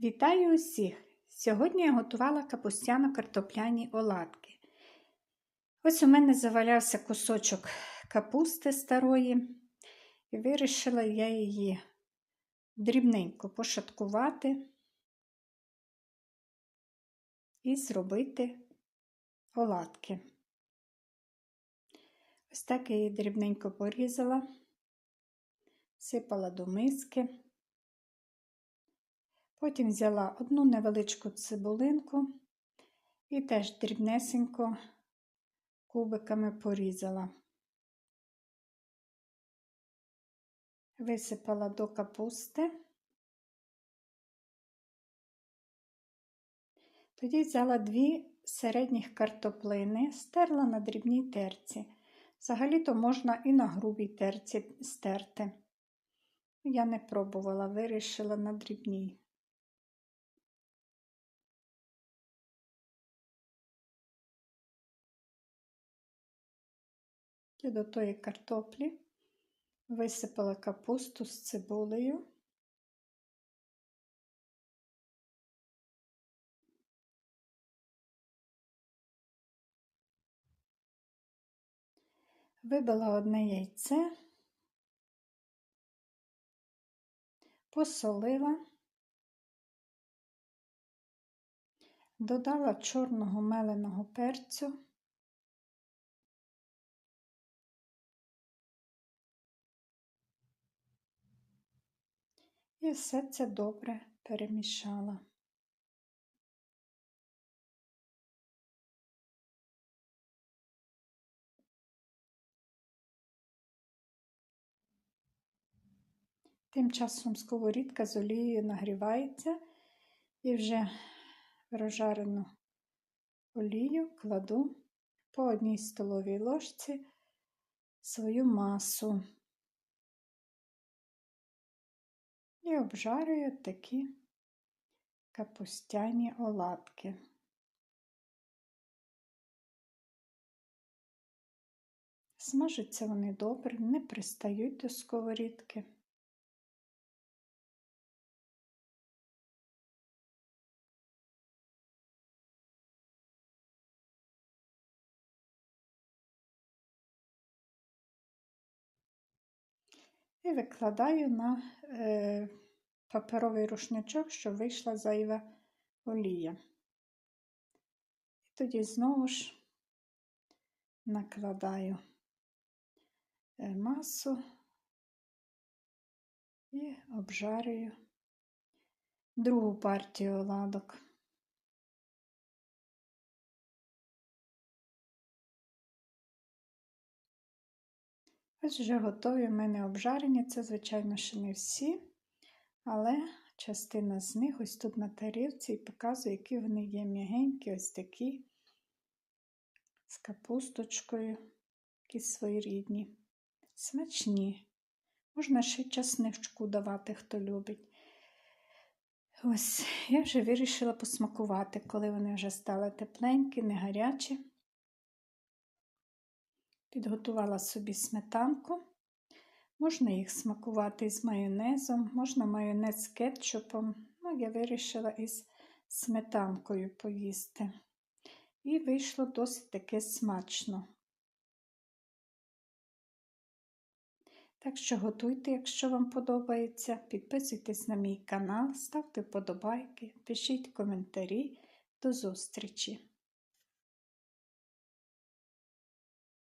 Вітаю усіх! Сьогодні я готувала капустяно-картопляні оладки. Ось у мене завалявся кусочок капусти старої, і вирішила я її дрібненько пошаткувати і зробити оладки. Ось так я її дрібненько порізала, сипала до миски. Потім взяла одну невеличку цибулинку і теж дрібнесенько кубиками порізала. Висипала до капусти. Тоді взяла дві середніх картоплини, стерла на дрібній терці. Взагалі-то можна і на грубій терці стерти. Я не пробувала, вирішила на дрібній. І до тої картоплі висипала капусту з цибулею. Вибила одне яйце, посолила, додала чорного меленого перцю. І все це добре перемішала. Тим часом сковорідка з олією нагрівається і вже розжарену олію кладу по одній столовій ложці свою масу. Обжарюю такі капустяні оладки. Смажаться вони добре, не пристають до сковорідки. І викладаю на е, паперовий рушничок, щоб вийшла зайва олія. І тоді знову ж накладаю е, масу і обжарюю другу партію оладок. Ось вже готові в мене обжарені. Це, звичайно, ще не всі, але частина з них ось тут на тарілці і показую, які вони є м'ягенькі, ось такі, з капусточкою, які своєрідні, смачні. Можна ще часничку давати, хто любить. Ось, я вже вирішила посмакувати, коли вони вже стали тепленькі, не гарячі. Підготувала собі сметанку. Можна їх смакувати з майонезом, можна майонез з кетчупом. Ну, я вирішила із сметанкою поїсти. І вийшло досить таке смачно. Так що готуйте, якщо вам подобається. Підписуйтесь на мій канал, ставте вподобайки, пишіть коментарі. До зустрічі!